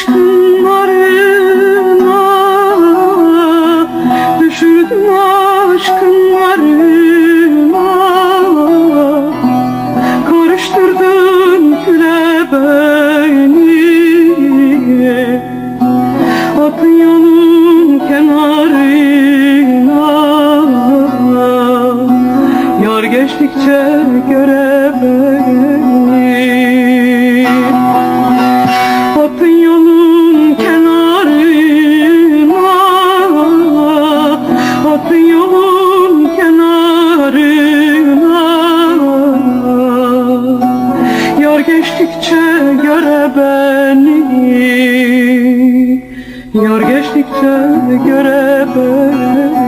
aşkınlarına Düşürdüm aşkınlarına Karıştırdın güle beni At kenarına. Yar geçtikçe göre beni Uzat yolun kenarına. Yar geçtikçe göre beni. Yar geçtikçe göre beni.